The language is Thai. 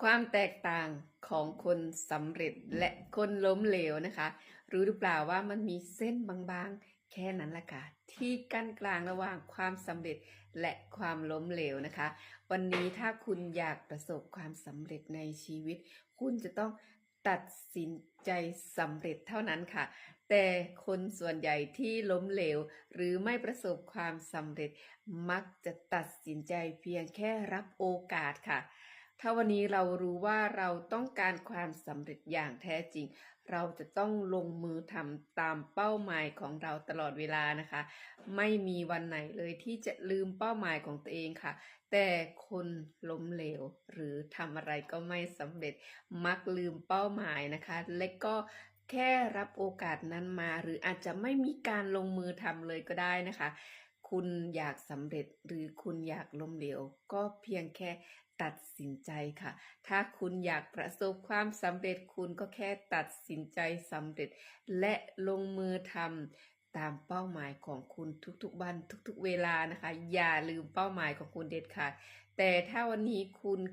ความแตกต่างของคนสำเร็จและคนล้มเหลวนะคะ รู้หรือเปล่าว่ามันมีเส้นบางๆ แค่นั้นละค่ะ ที่กั้นกลางระหว่างความสำเร็จและความล้มเหลวนะคะ วันนี้ถ้าคุณอยากประสบความสำเร็จในชีวิต คุณจะต้องตัดสินใจสำเร็จเท่านั้นค่ะ แต่คนส่วนใหญ่ที่ล้มเหลว หรือไม่ประสบความสำเร็จ มักจะตัดสินใจเพียงแค่รับโอกาสค่ะ ถ้าวันนี้เรารู้ว่าเราต้องการความสำเร็จอย่างแท้จริง เราจะต้องลงมือทำตามเป้าหมายของเราตลอดเวลานะคะ ไม่มีวันไหนเลยที่จะลืมเป้าหมายของตัวเองค่ะ แต่คนล้มเหลว หรือทำอะไรก็ไม่สำเร็จมักลืมเป้าหมายนะคะ และก็แค่รับโอกาสนั้นมา หรืออาจจะไม่มีการลงมือทำเลยก็ได้นะคะคุณอยากสำเร็จหรือคุณอยากล้มเหลว ก็เพียงแค่ ตัดสินใจค่ะ ถ้าคุณอยากประสบความสำเร็จคุณก็แค่ตัดสินใจสำเร็จ และลงมือทำตามเป้าหมายของคุณทุกๆวันทุกๆเวลานะคะ อย่าลืมเป้าหมายของคุณเด็ดขาด แต่ถ้าวันนี้คุณ